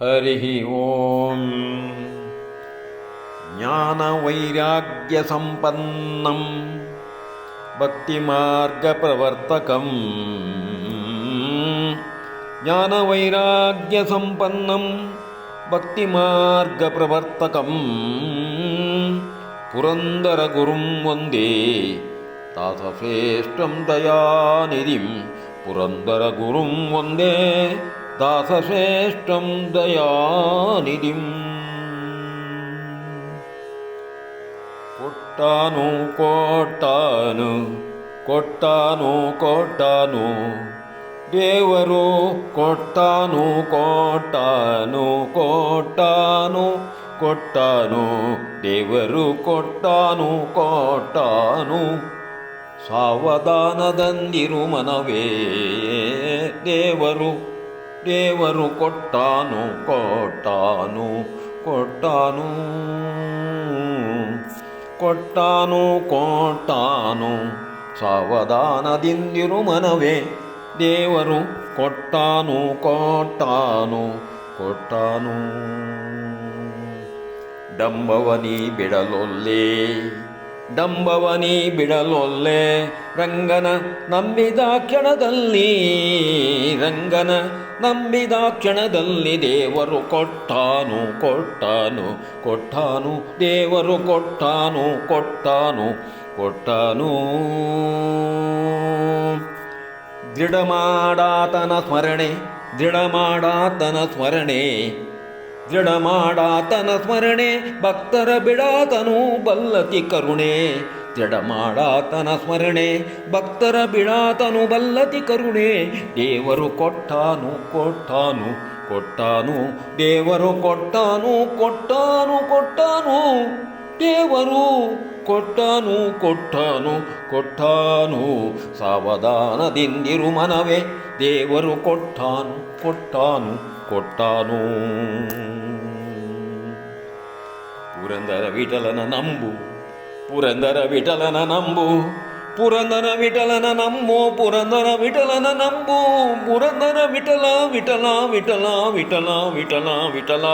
हरिः ॐ ज्ञानवैराग्यसम्पन्नं भक्तिमार्गप्रवर्तकम् ज्ञानवैराग्यसम्पन्नं भक्तिमार्गप्रवर्तकं पुरन्दरगुरुं वन्दे दासश्रेष्ठं दयानिधिं पुरन्दरगुरुं वन्दे ദാസശ്രേഷ്ഠം ದಯಾನಿಧಿ ಕೊಟ್ಟಾನು ಕೊಟ್ಟಾನು ಕೊಟ್ಟಾನು ಕೊಟ್ಟಾನು ದೇವರು ಕೊಟ್ಟಾನು ಕೊಟ್ಟಾನು ಕೊಟ್ಟಾನು ಕೊಟ್ಟಾನು ದೇವರು ಕೊಟ್ಟಾನು ಕೊಟ್ಟಾನು ಸಾವಧಾನದಂದಿರು ಮನವೇ ದೇವರು ದೇವರು ಕೊಟ್ಟಾನು ಕೊಟ್ಟಾನು ಕೊಟ್ಟಾನು. ಕೊಟ್ಟಾನು ಕೊಟ್ಟಾನು. ಸಾವಧಾನದಿಂದಿರು ಮನವೇ. ದೇವರು ಕೊಟ್ಟಾನು ಕೊಟ್ಟಾನು ಕೊಟ್ಟಾನು. ಡಂಬವನಿ ಬಿಡಲೊಲ್ಲೆ ಡಂಬವನಿ ಬಿಡಲೊಲ್ಲೆ. ರಂಗನ ನಂಬಿದ ಕ್ಷಣದಲ್ಲಿ, ರಂಗನ ನಂಬಿದ ಕ್ಷಣದಲ್ಲಿ ದೇವರು ಕೊಟ್ಟಾನು ಕೊಟ್ಟಾನು ಕೊಟ್ಟಾನು, ದೇವರು ಕೊಟ್ಟಾನು ಕೊಟ್ಟಾನು ಕೊಟ್ಟಾನು. ದೃಢ ಮಾಡಾತನ ಸ್ಮರಣೆ ದೃಢ ಮಾಡಾತನ ಸ್ಮರಣೆ ದೃಢ ಮಾಡಾತನ ಸ್ಮರಣೆ, ಭಕ್ತರ ಬಿಡಾತನು ಬಲ್ಲತಿ ಕರುಣೆ. ಮಾಡಾತನ ಸ್ಮರಣೆ, ಭಕ್ತರ ಬಿಡಾತನು ಬಲ್ಲತಿ ಕರುಣೆ. ದೇವರು ಕೊಟ್ಟಾನು ಕೊಟ್ಟಾನು ಕೊಟ್ಟಾನು, ದೇವರು ಕೊಟ್ಟಾನು ಕೊಟ್ಟಾನು ಕೊಟ್ಟಾನು. ದೇವರು ಕೊಟ್ಟಾನು ಕೊಟ್ಟಾನು ಕೊಟ್ಟಾನು. ಸಾವಧಾನದಿಂದಿರು ಮನವೇ, ದೇವರು ಕೊಟ್ಟಾನು ಕೊಟ್ಟಾನು ಕೊಟ್ಟಾನು. ಪುರಂದರ ವಿಠಲನ ನಂಬು. ಪುರಂದರ ವಿಠಲನ ನಂಬು ಪುರಂದರ ವಿಠಲನ ನಂಬು ಪುರಂದರ ವಿಠಲನ ನಂಬು ಪುರಂದರ ವಿಠಲ ವಿಠಲ ವಿಠಲ ವಿಠಲ ವಿಠಲ ವಿಠಲ,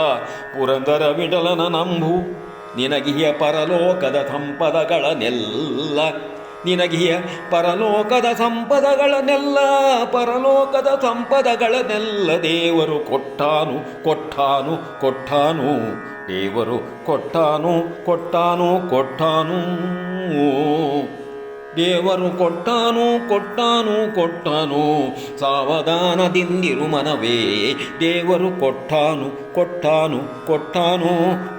ಪುರಂದರ ವಿಠಲನ ನಂಬು. ನಿನಗಿಯ ಪರಲೋಕದ ಸಂಪದಗಳನ್ನೆಲ್ಲ ನಿನಗಿಯ ಪರಲೋಕದ ಸಂಪದಗಳನ್ನೆಲ್ಲ ಪರಲೋಕದ ಸಂಪದಗಳನ್ನೆಲ್ಲ ದೇವರು ಕೊಟ್ಟಾನು ಕೊಟ್ಟಾನು ಕೊಟ್ಟಾನು ದೇವರು ಕೊಟ್ಟಾನು ಕೊಟ್ಟಾನು ಕೊಟ್ಟಾನು. ದೇವರು ಕೊಟ್ಟಾನು ಕೊಟ್ಟಾನು ಕೊಟ್ಟಾನು. ಸಾವಧಾನದಿಂದಿರು ಮನವೇ. ದೇವರು ಕೊಟ್ಟಾನು ಕೊಟ್ಟಾನು ಕೊಟ್ಟಾನು.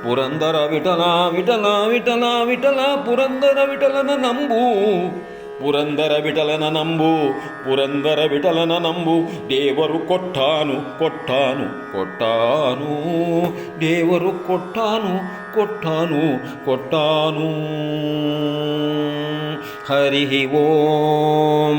ಪುರಂದರ ವಿಠಲ ವಿಠಲ ವಿಠಲ ವಿಠಲ, ಪುರಂದರ ವಿಠಲನ ನಂಬು. ಪುರಂದರ ವಿಠಲನ ನಂಬು, ಪುರಂದರ ವಿಠಲನ ನಂಬು, ದೇವರು ಕೊಟ್ಟಾನು ಕೊಟ್ಟಾನು ಕೊಟ್ಟಾನು, ದೇವರು ಕೊಟ್ಟಾನು ಕೊಟ್ಟಾನು ಕೊಟ್ಟಾನು. ಹರಿ ಓಂ.